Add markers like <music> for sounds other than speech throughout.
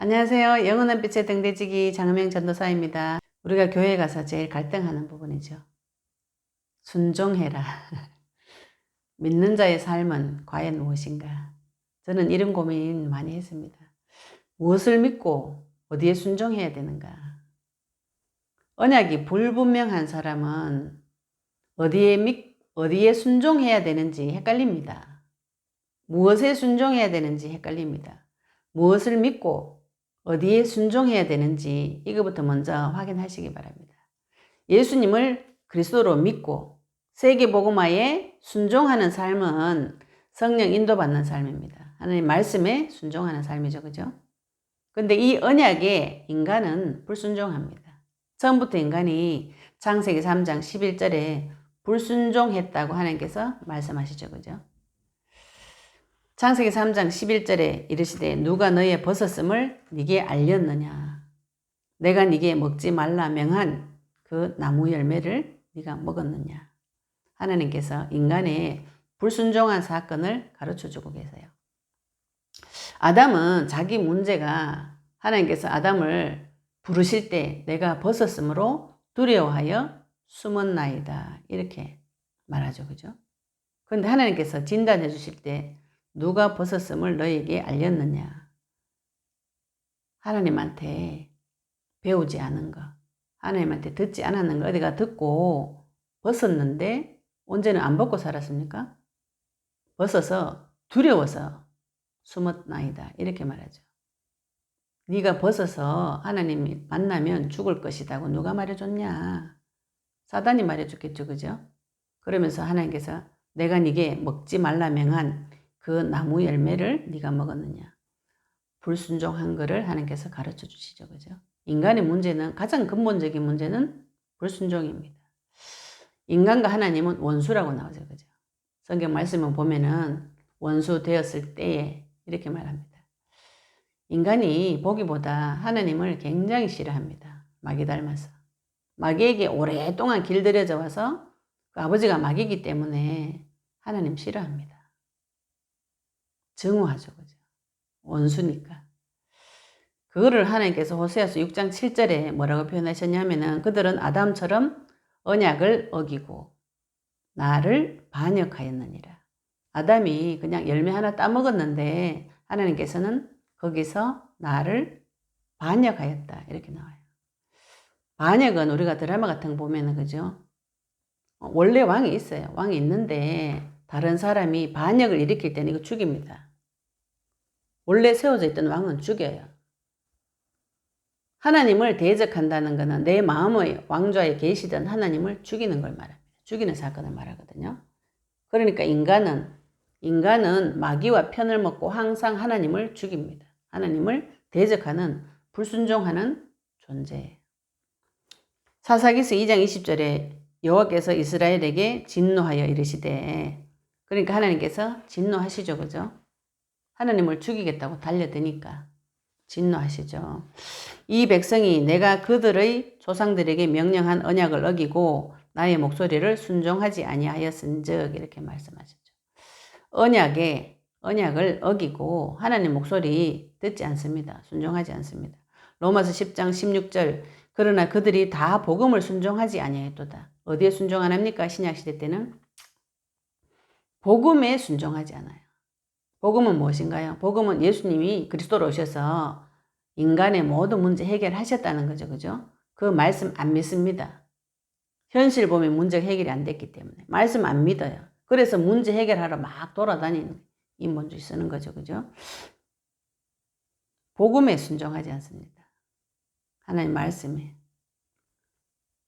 안녕하세요. 영원한 빛의 등대지기 장은명 전도사입니다. 우리가 교회 가서 제일 갈등하는 부분이죠. 순종해라. <laughs> 믿는 자의 삶은 과연 무엇인가? 저는 이런 고민 많이 했습니다. 무엇을 믿고 어디에 순종해야 되는가? 언약이 불분명한 사람은 어디에 믿, 어디에 순종해야 되는지 헷갈립니다. 무엇에 순종해야 되는지 헷갈립니다. 무엇을 믿고 어디에 순종해야 되는지 이거부터 먼저 확인하시기 바랍니다. 예수님을 그리스도로 믿고 세계 복음화에 순종하는 삶은 성령 인도받는 삶입니다. 하나님 말씀에 순종하는 삶이죠. 그죠? 근데 이 언약에 인간은 불순종합니다. 처음부터 인간이 창세기 3장 11절에 불순종했다고 하나님께서 말씀하시죠. 그죠? 창세기 3장 11절에 이르시되 누가 너의 벗었음을 네게 알렸느냐 내가 네게 먹지 말라 명한 그 나무 열매를 네가 먹었느냐 하나님께서 인간의 불순종한 사건을 가르쳐 주고 계세요. 아담은 자기 문제가 하나님께서 아담을 부르실 때 내가 벗었으므로 두려워하여 숨었나이다 이렇게 말하죠. 그죠? 그런데 하나님께서 진단해 주실 때 누가 벗었음을 너에게 알렸느냐? 하나님한테 배우지 않은 거, 하나님한테 듣지 않았는 거, 어디가 듣고 벗었는데 언제는 안 벗고 살았습니까? 벗어서 두려워서 숨었나이다. 이렇게 말하죠. 네가 벗어서 하나님이 만나면 죽을 것이다고 누가 말해줬냐? 사단이 말해줬겠죠, 그죠? 그러면서 하나님께서 내가 네게 먹지 말라 명한 그 나무 열매를 네가 먹었느냐? 불순종한 것을 하나님께서 가르쳐 주시죠. 그죠? 인간의 문제는 가장 근본적인 문제는 불순종입니다. 인간과 하나님은 원수라고 나오죠. 그죠? 성경 말씀을 보면은 원수 되었을 때에 이렇게 말합니다. 인간이 보기보다 하나님을 굉장히 싫어합니다. 마귀 닮아서. 마귀에게 오랫동안 길들여져 와서 그 아버지가 마귀이기 때문에 하나님 싫어합니다. 증오하죠. 그죠? 원수니까. 그거를 하나님께서 호세아서 6장 7절에 뭐라고 표현하셨냐면은 그들은 아담처럼 언약을 어기고 나를 반역하였느니라. 아담이 그냥 열매 하나 따먹었는데 하나님께서는 거기서 나를 반역하였다. 이렇게 나와요. 반역은 우리가 드라마 같은 거 보면은 그죠? 원래 왕이 있어요. 왕이 있는데 다른 사람이 반역을 일으킬 때는 이거 죽입니다. 원래 세워져 있던 왕은 죽여요. 하나님을 대적한다는 것은 내 마음의 왕좌에 계시던 하나님을 죽이는 걸 말합니다. 죽이는 사건을 말하거든요. 그러니까 인간은 인간은 마귀와 편을 먹고 항상 하나님을 죽입니다. 하나님을 대적하는 불순종하는 존재예요. 사사기스 2장 20절에 여호와께서 이스라엘에게 진노하여 이르시되 그러니까 하나님께서 진노하시죠. 그죠? 하나님을 죽이겠다고 달려드니까 진노하시죠. 이 백성이 내가 그들의 조상들에게 명령한 언약을 어기고 나의 목소리를 순종하지 아니하였은즉 이렇게 말씀하셨죠. 언약에 언약을 어기고 하나님 목소리 듣지 않습니다. 순종하지 않습니다. 로마서 10장 16절 그러나 그들이 다 복음을 순종하지 아니하였도다. 어디에 순종 안 합니까? 신약 시대 때는 복음에 순종하지 않아요. 복음은 무엇인가요? 복음은 예수님이 그리스도로 오셔서 인간의 모든 문제 해결하셨다는 거죠. 그죠? 그 말씀 안 믿습니다. 현실 보면 문제가 해결이 안 됐기 때문에. 말씀 안 믿어요. 그래서 문제 해결하러 막 돌아다니는 인본주의 쓰는 거죠. 그죠? 복음에 순종하지 않습니다. 하나님 말씀에.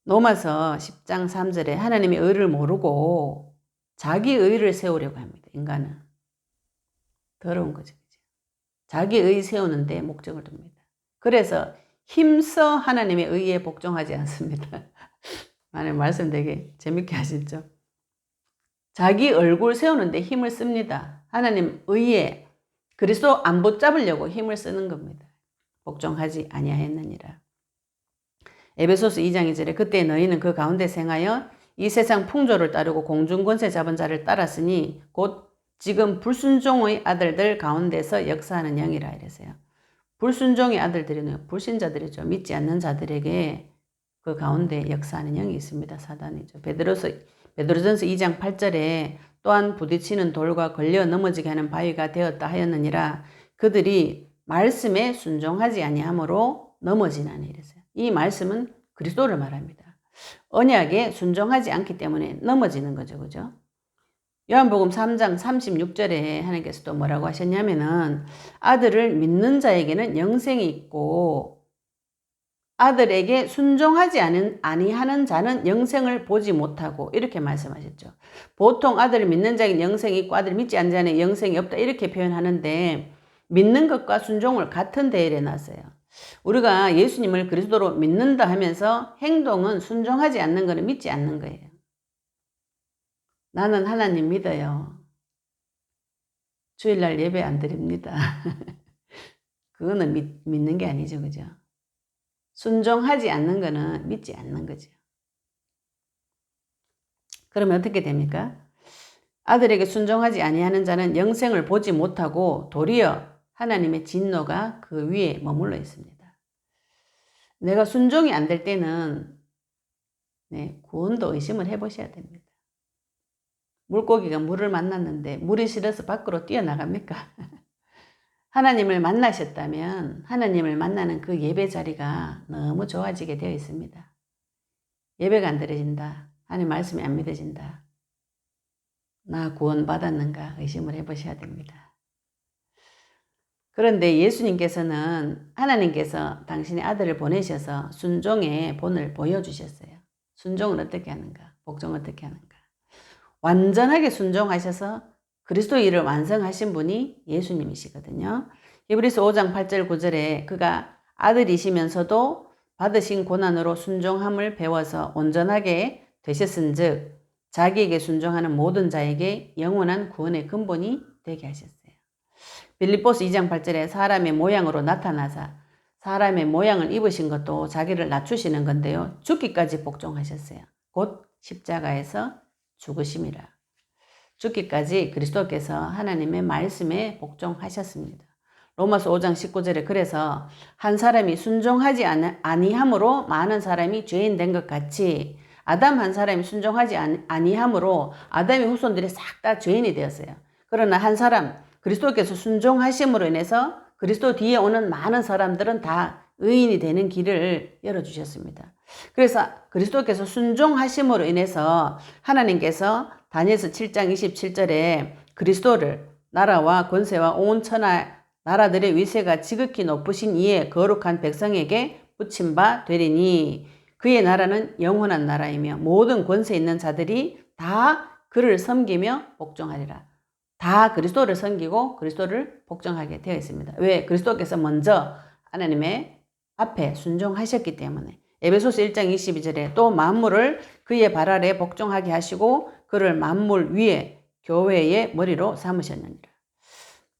로마서 10장 3절에 하나님의 의를 모르고 자기 의를 세우려고 합니다. 인간은. 더러운 거죠. 자기 의 세우는데 목적을 둡니다. 그래서 힘써 하나님의 의에 복종하지 않습니다. <laughs> 하나님 말씀 되게 재밌게 하시죠. 자기 얼굴 세우는데 힘을 씁니다. 하나님 의에 그리스도 안 붙잡으려고 힘을 쓰는 겁니다. 복종하지 아니하였느니라. 에베소스 2장 2절에 그때 너희는 그 가운데 생하여 이 세상 풍조를 따르고 공중 권세 잡은 자를 따랐으니 곧 지금 불순종의 아들들 가운데서 역사하는 영이라 이래서요. 불순종의 아들들이는 불신자들이죠. 믿지 않는 자들에게 그 가운데 역사하는 영이 있습니다. 사단이죠. 베드로서 베드로전서 2장 8절에 또한 부딪히는 돌과 걸려 넘어지게 하는 바위가 되었다 하였느니라 그들이 말씀에 순종하지 아니하므로 넘어지나니 이랬어요. 이 말씀은 그리스도를 말합니다. 언약에 순종하지 않기 때문에 넘어지는 거죠. 그죠? 요한복음 3장 36절에 하나님께서 또 뭐라고 하셨냐면은 아들을 믿는 자에게는 영생이 있고 아들에게 순종하지 않은 아니하는 자는 영생을 보지 못하고 이렇게 말씀하셨죠. 보통 아들을 믿는 자에게 영생이 있고 아들 믿지 않는 자는 영생이 없다 이렇게 표현하는데 믿는 것과 순종을 같은 대열에 놨어요. 우리가 예수님을 그리스도로 믿는다 하면서 행동은 순종하지 않는 것은 믿지 않는 거예요. 나는 하나님 믿어요. 주일날 예배 안 드립니다. <laughs> 그거는 믿, 믿는 게 아니죠. 그죠? 순종하지 않는 거는 믿지 않는 거죠. 그러면 어떻게 됩니까? 아들에게 순종하지 아니하는 자는 영생을 보지 못하고 도리어 하나님의 진노가 그 위에 머물러 있습니다. 내가 순종이 안 될 때는 네, 구원도 의심을 해보셔야 됩니다. 물고기가 물을 만났는데 물이 싫어서 밖으로 뛰어나갑니까? <laughs> 하나님을 만나셨다면 하나님을 만나는 그 예배 자리가 너무 좋아지게 되어 있습니다. 예배가 안 드려진다. 하나님 말씀이 안 믿어진다. 나 구원 받았는가 의심을 해보셔야 됩니다. 그런데 예수님께서는 하나님께서 당신의 아들을 보내셔서 순종의 본을 보여주셨어요. 순종을 어떻게 하는가? 복종 어떻게 하는가? 완전하게 순종하셔서 그리스도 일을 완성하신 분이 예수님이시거든요. 히브리서 5장 8절 9절에 그가 아들이시면서도 받으신 고난으로 순종함을 배워서 온전하게 되셨은즉 자기에게 순종하는 모든 자에게 영원한 구원의 근본이 되게 하셨어요. 빌립보스 2장 8절에 사람의 모양으로 나타나사 사람의 모양을 입으신 것도 자기를 낮추시는 건데요. 죽기까지 복종하셨어요. 곧 십자가에서 죽으심이라. 죽기까지 그리스도께서 하나님의 말씀에 복종하셨습니다. 로마서 5장 19절에 그래서 한 사람이 순종하지 아니함으로 많은 사람이 죄인 된 것 같이 아담 한 사람이 순종하지 아니함으로 아담의 후손들이 싹 다 죄인이 되었어요. 그러나 한 사람 그리스도께서 순종하심으로 인해서 그리스도 뒤에 오는 많은 사람들은 다 의인이 되는 길을 열어주셨습니다. 그래서 그리스도께서 순종하심으로 인해서 하나님께서 다니엘서 7장 27절에 그리스도를 나라와 권세와 온 천하 나라들의 위세가 지극히 높으신 이에 거룩한 백성에게 붙임 바 되리니 그의 나라는 영원한 나라이며 모든 권세 있는 자들이 다 그를 섬기며 복종하리라. 다 그리스도를 섬기고 그리스도를 복종하게 되어 있습니다. 왜? 그리스도께서 먼저 하나님의 앞에 순종하셨기 때문에 에베소서 1장 22절에 또 만물을 그의 발 아래 복종하게 하시고 그를 만물 위에 교회의 머리로 삼으셨느니라.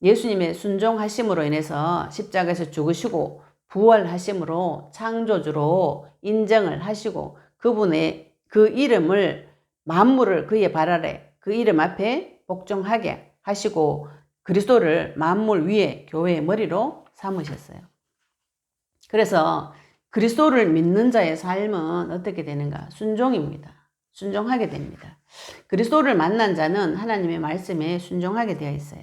예수님의 순종하심으로 인해서 십자가에서 죽으시고 부활하심으로 창조주로 인정을 하시고 그분의 그 이름을 만물을 그의 발 아래 그 이름 앞에 복종하게 하시고 그리스도를 만물 위에 교회의 머리로 삼으셨어요. 그래서 그리스도를 믿는 자의 삶은 어떻게 되는가? 순종입니다. 순종하게 됩니다. 그리스도를 만난 자는 하나님의 말씀에 순종하게 되어 있어요.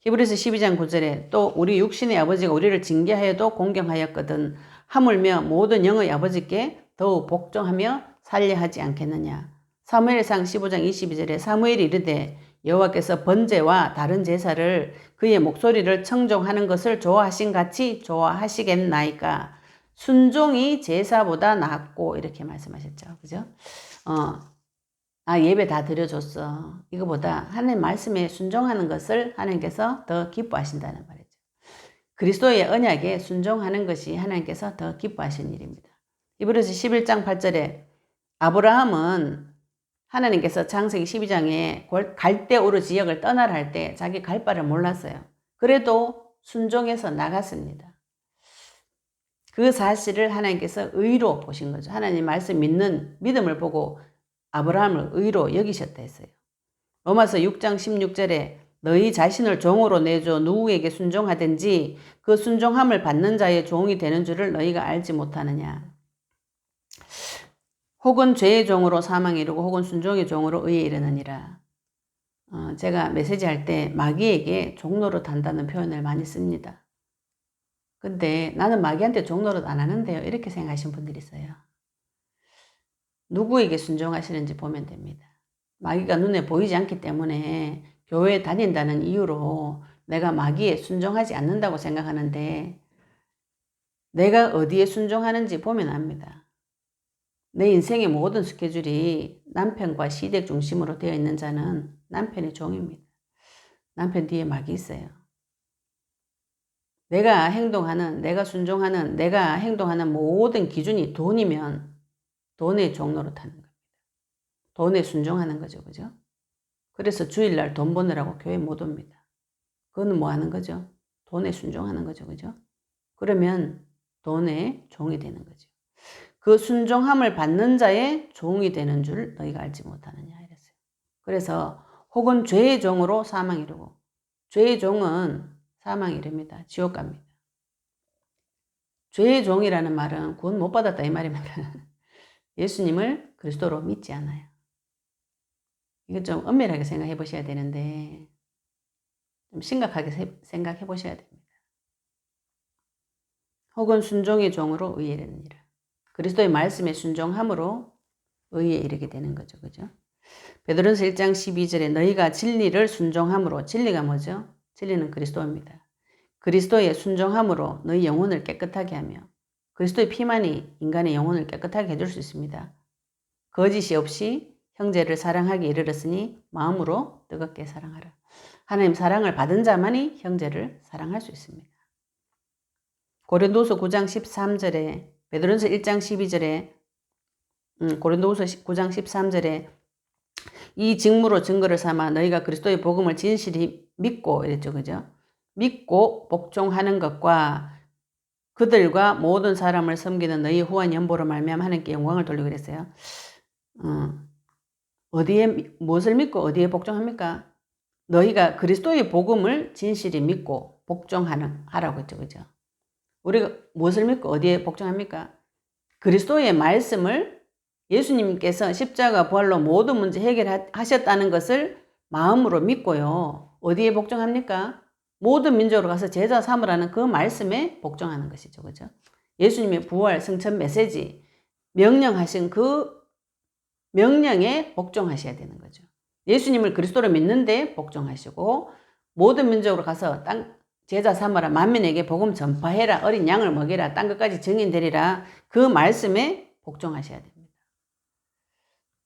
히브리서 12장 9절에 또 우리 육신의 아버지가 우리를 징계하여도 공경하였거든 하물며 모든 영의 아버지께 더욱 복종하며 살려하지 않겠느냐. 사무엘상 15장 22절에 사무엘이 이르되 여호와께서 번제와 다른 제사를 그의 목소리를 청종하는 것을 좋아하신 같이 좋아하시겠나이까 순종이 제사보다 낫고 이렇게 말씀하셨죠. 그죠? 어, 아 예배 다 드려줬어. 이거보다 하나님 말씀에 순종하는 것을 하나님께서 더 기뻐하신다는 말이죠. 그리스도의 언약에 순종하는 것이 하나님께서 더 기뻐하신 일입니다. 이브리서 11장 8절에 아브라함은 하나님께서 창세기 12장에 갈대 오르 지역을 떠나라 할 때 자기 갈 바를 몰랐어요. 그래도 순종해서 나갔습니다. 그 사실을 하나님께서 의로 보신 거죠. 하나님 말씀 믿는 믿음을 보고 아브라함을 의로 여기셨다 했어요. 로마서 6장 16절에 너희 자신을 종으로 내줘 누구에게 순종하든지 그 순종함을 받는 자의 종이 되는 줄을 너희가 알지 못하느냐. 혹은 죄의 종으로 사망에 이르고 혹은 순종의 종으로 의에 이르느니라. 어, 제가 메시지 할 때 마귀에게 종로릇 한다는 표현을 많이 씁니다. 근데 나는 마귀한테 종로릇 안 하는데요. 이렇게 생각하시는 분들이 있어요. 누구에게 순종하시는지 보면 됩니다. 마귀가 눈에 보이지 않기 때문에 교회에 다닌다는 이유로 내가 마귀에 순종하지 않는다고 생각하는데 내가 어디에 순종하는지 보면 압니다. 내 인생의 모든 스케줄이 남편과 시댁 중심으로 되어 있는 자는 남편의 종입니다. 남편 뒤에 마귀 있어요. 내가 행동하는, 내가 순종하는, 내가 행동하는 모든 기준이 돈이면 돈의 종로로 타는 겁니다. 돈에 순종하는 거죠. 그죠? 그래서 주일날 돈 버느라고 교회 못 옵니다. 그거는 뭐 하는 거죠? 돈에 순종하는 거죠. 그죠? 그러면 돈의 종이 되는 거죠. 그 순종함을 받는 자의 종이 되는 줄 너희가 알지 못하느냐 이랬어요. 그래서 혹은 죄의 종으로 사망 이르고 죄의 종은 사망 이릅니다. 지옥 갑니다. 죄의 종이라는 말은 구원 못 받았다 이 말입니다. <laughs> 예수님을 그리스도로 믿지 않아요. 이거 좀 엄밀하게 생각해 보셔야 되는데 좀 심각하게 생각해 보셔야 됩니다. 혹은 순종의 종으로 의에 이르느니라. 그리스도의 말씀에 순종함으로 의에 이르게 되는 거죠. 그죠? 베드로서 1장 12절에 너희가 진리를 순종함으로 진리가 뭐죠? 진리는 그리스도입니다. 그리스도의 순종함으로 너희 영혼을 깨끗하게 하며 그리스도의 피만이 인간의 영혼을 깨끗하게 해줄 수 있습니다. 거짓이 없이 형제를 사랑하기 이르렀으니 마음으로 뜨겁게 사랑하라. 하나님 사랑을 받은 자만이 형제를 사랑할 수 있습니다. 고린도서 9장 13절에 베드로서 1장 12절에 음, 고린도서 9장 13절에 이 직무로 증거를 삼아 너희가 그리스도의 복음을 진실히 믿고 이랬죠. 그죠? 믿고 복종하는 것과 그들과 모든 사람을 섬기는 너희 후한 연보로 말미암아 하나님께 영광을 돌리고 그랬어요. 어, 어디에 무엇을 믿고 어디에 복종합니까? 너희가 그리스도의 복음을 진실히 믿고 복종하는 하라고 했죠. 그죠? 우리가 무엇을 믿고 어디에 복종합니까? 그리스도의 말씀을 예수님께서 십자가 부활로 모든 문제 해결하셨다는 것을 마음으로 믿고요. 어디에 복종합니까? 모든 민족으로 가서 제자 삼으라는 그 말씀에 복종하는 것이죠. 그죠? 예수님의 부활, 승천 메시지, 명령하신 그 명령에 복종하셔야 되는 거죠. 예수님을 그리스도로 믿는데 복종하시고 모든 민족으로 가서 땅 제자 삼아라 만민에게 복음 전파해라 어린 양을 먹이라 딴 것까지 증인 되리라 그 말씀에 복종하셔야 됩니다.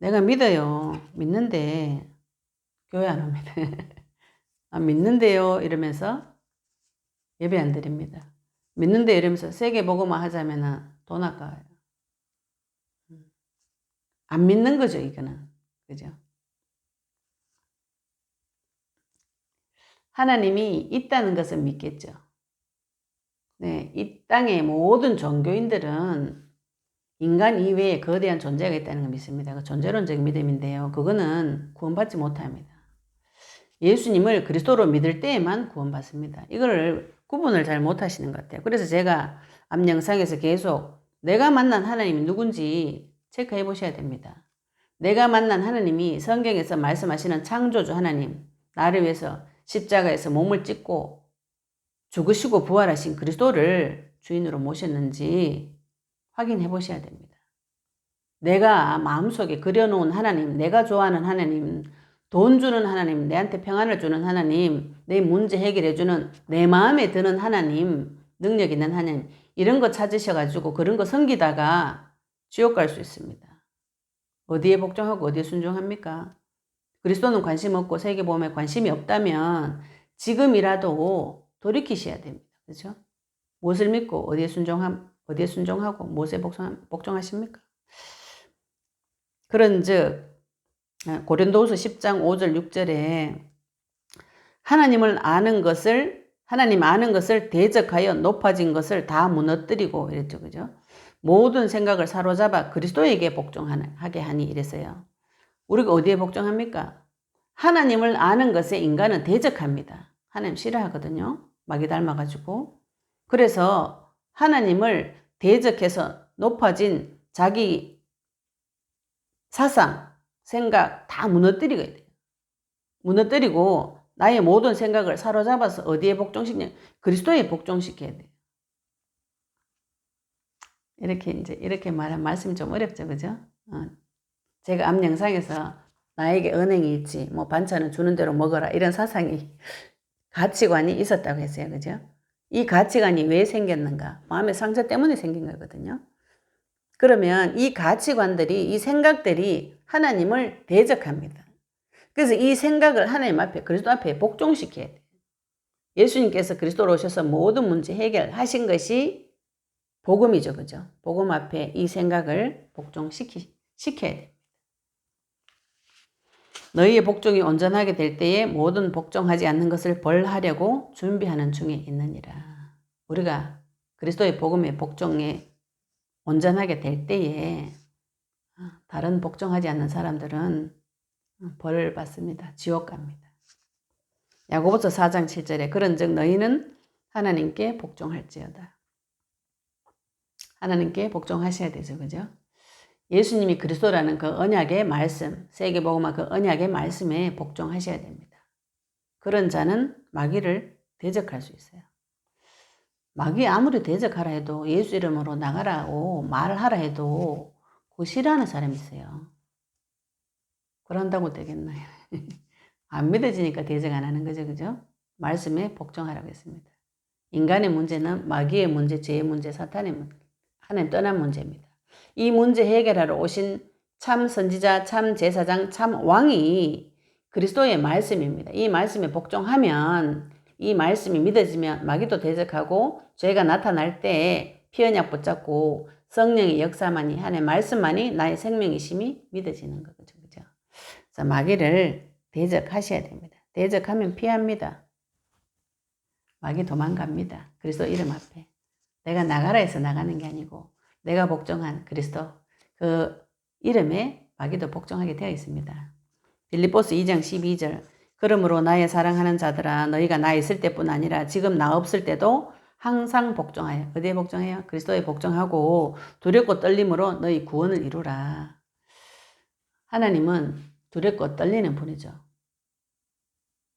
내가 믿어요. 믿는데 교회 안 옵니다. <laughs> 아, 믿는데요 이러면서 예배 안 드립니다. 믿는데 이러면서 세계 복음화 하자면은 돈 아까워요. 안 믿는 거죠, 이거는. 그죠? 하나님이 있다는 것은 믿겠죠. 네, 이 땅의 모든 종교인들은 인간 이외에 거대한 존재가 있다는 걸 믿습니다. 그 존재론적 믿음인데요. 그거는 구원받지 못합니다. 예수님을 그리스도로 믿을 때에만 구원받습니다. 이걸 구분을 잘 못하시는 것 같아요. 그래서 제가 앞 영상에서 계속 내가 만난 하나님이 누군지 체크해 보셔야 됩니다. 내가 만난 하나님이 성경에서 말씀하시는 창조주 하나님, 나를 위해서 십자가에서 몸을 찢고 죽으시고 부활하신 그리스도를 주인으로 모셨는지 확인해 보셔야 됩니다. 내가 마음속에 그려놓은 하나님, 내가 좋아하는 하나님, 돈 주는 하나님, 내한테 평안을 주는 하나님, 내 문제 해결해 주는 내 마음에 드는 하나님, 능력 있는 하나님, 이런 거 찾으셔가지고 그런 거 섬기다가 지옥 갈 수 있습니다. 어디에 복종하고 어디에 순종합니까? 그리스도는 관심 없고 세계보험에 관심이 없다면 지금이라도 돌이키셔야 됩니다. 그렇죠? 무엇을 믿고 어디에 순종함, 어디에 순종하고 무엇에 복종, 복종하십니까? 그런즉 고린도후서 10장 5절 6절에 하나님을 아는 것을 하나님 아는 것을 대적하여 높아진 것을 다 무너뜨리고 이랬죠. 그죠? 모든 생각을 사로잡아 그리스도에게 복종하게 하니 이랬어요. 우리가 어디에 복종합니까? 하나님을 아는 것에 인간은 대적합니다. 하나님 싫어하거든요. 마귀 닮아가지고. 그래서 하나님을 대적해서 높아진 자기 사상, 생각 다 무너뜨리게 돼요. 무너뜨리고 나의 모든 생각을 사로잡아서 어디에 복종시키냐? 그리스도에 복종시켜야 돼요. 이렇게 이제 이렇게 말한 말씀이 좀 어렵죠, 그죠? 어. 제가 앞 영상에서 나에게 은행이 있지, 뭐 반찬은 주는 대로 먹어라 이런 사상이 가치관이 있었다고 했어요, 그죠? 이 가치관이 왜 생겼는가? 마음의 상처 때문에 생긴 거거든요. 그러면 이 가치관들이, 이 생각들이 하나님을 대적합니다. 그래서 이 생각을 하나님 앞에, 그리스도 앞에 복종시켜야 돼요. 예수님께서 그리스도로 오셔서 모든 문제 해결하신 것이 복음이죠. 그죠? 복음 앞에 이 생각을 복종시키, 시켜야 됩니다. 너희의 복종이 온전하게 될 때에 모든 복종하지 않는 것을 벌하려고 준비하는 중에 있느니라. 우리가 그리스도의 복음의 복종에 온전하게 될 때에 다른 복종하지 않는 사람들은 벌을 받습니다. 지옥 갑니다. 야고보서 4장 7절에 그런즉 너희는 하나님께 복종할지어다. 하나님께 복종하셔야 되죠. 그죠? 예수님이 그리스도라는 그 언약의 말씀, 세계복음화 그 언약의 말씀에 복종하셔야 됩니다. 그런 자는 마귀를 대적할 수 있어요. 마귀 아무리 대적하라 해도 예수 이름으로 나가라고 말을 하라 해도 그 싫어하는 사람이 있어요. 그런다고 되겠나요? <laughs> 안 믿어지니까 대적 안 하는 거죠. 그죠? 말씀에 복종하라고 했습니다. 인간의 문제는 마귀의 문제, 죄의 문제, 사탄의 문제, 하나님 떠난 문제입니다. 이 문제 해결하러 오신 참 선지자, 참 제사장, 참 왕이 그리스도의 말씀입니다. 이 말씀에 복종하면 이 말씀이 믿어지면 마귀도 대적하고 죄가 나타날 때 피언약 붙잡고 성령의 역사만이 하나의 말씀만이 나의 생명이심이 믿어지는 거죠. 그죠? 그래서 마귀를 대적하셔야 됩니다. 대적하면 피합니다. 마귀 도망갑니다. 그리스도 이름 앞에. 내가 나가라 해서 나가는 게 아니고 내가 복종한 그리스도 그 이름에 마귀도 복종하게 되어 있습니다. 빌립보스 2장 12절 그러므로 나의 사랑하는 자들아 너희가 나 있을 때뿐 아니라 지금 나 없을 때도 항상 복종하여 어디에 복종해요? 그리스도에 복종하고 두렵고 떨림으로 너희 구원을 이루라. 하나님은 두렵고 떨리는 분이죠.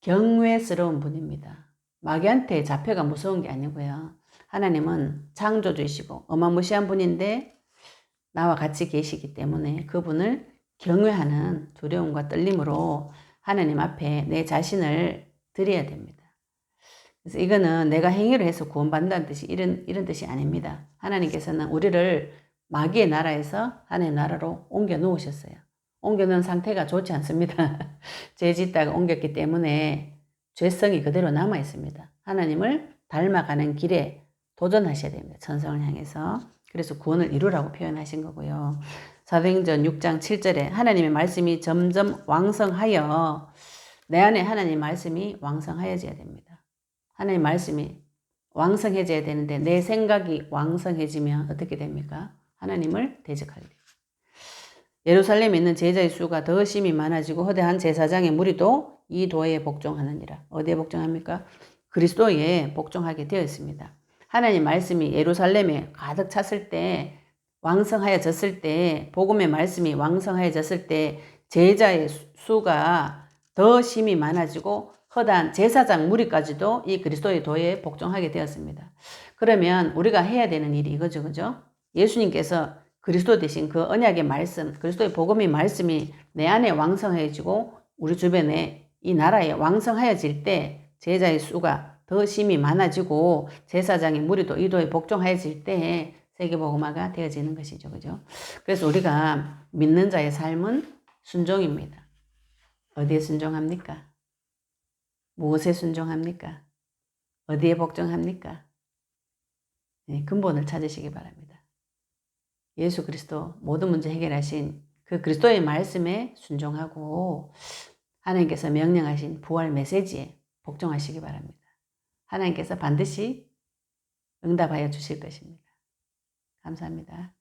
경외스러운 분입니다. 마귀한테 잡혀가 무서운 게 아니고요. 하나님은 창조주이시고 어마무시한 분인데 나와 같이 계시기 때문에 그분을 경외하는 두려움과 떨림으로 하나님 앞에 내 자신을 드려야 됩니다. 그래서 이거는 내가 행위를 해서 구원받는다는 뜻이 이런, 이런 뜻이 아닙니다. 하나님께서는 우리를 마귀의 나라에서 하나님의 나라로 옮겨 놓으셨어요. 옮겨 놓은 상태가 좋지 않습니다. <laughs> 죄 짓다가 옮겼기 때문에 죄성이 그대로 남아 있습니다. 하나님을 닮아가는 길에 도전하셔야 됩니다. 천성을 향해서. 그래서 구원을 이루라고 표현하신 거고요. 사도행전 6장 7절에 하나님의 말씀이 점점 왕성하여 내 안에 하나님 말씀이 왕성하여져야 됩니다. 하나님 말씀이 왕성해져야 되는데 내 생각이 왕성해지면 어떻게 됩니까? 하나님을 대적하게 됩니다. 예루살렘에 있는 제자의 수가 더 심히 많아지고 허대한 제사장의 무리도 이 도에 복종하느니라. 어디에 복종합니까? 그리스도에 복종하게 되어 있습니다. 하나님 말씀이 예루살렘에 가득 찼을 때 왕성하여졌을 때 복음의 말씀이 왕성하여졌을 때 제자의 수가 더 심히 많아지고 허단 제사장 무리까지도 이 그리스도의 도에 복종하게 되었습니다. 그러면 우리가 해야 되는 일이 이거죠. 그죠? 예수님께서 그리스도 대신 그 언약의 말씀, 그리스도의 복음의 말씀이 내 안에 왕성해지고 우리 주변에 이 나라에 왕성하여질 때 제자의 수가 더 심이 많아지고 제사장의 무리도 이도에 복종하여질 때 세계복음화가 되어지는 것이죠. 그죠? 그래서 우리가 믿는 자의 삶은 순종입니다. 어디에 순종합니까? 무엇에 순종합니까? 어디에 복종합니까? 네, 근본을 찾으시기 바랍니다. 예수 그리스도 모든 문제 해결하신 그 그리스도의 말씀에 순종하고 하나님께서 명령하신 부활 메시지에 복종하시기 바랍니다. 하나님께서 반드시 응답하여 주실 것입니다. 감사합니다.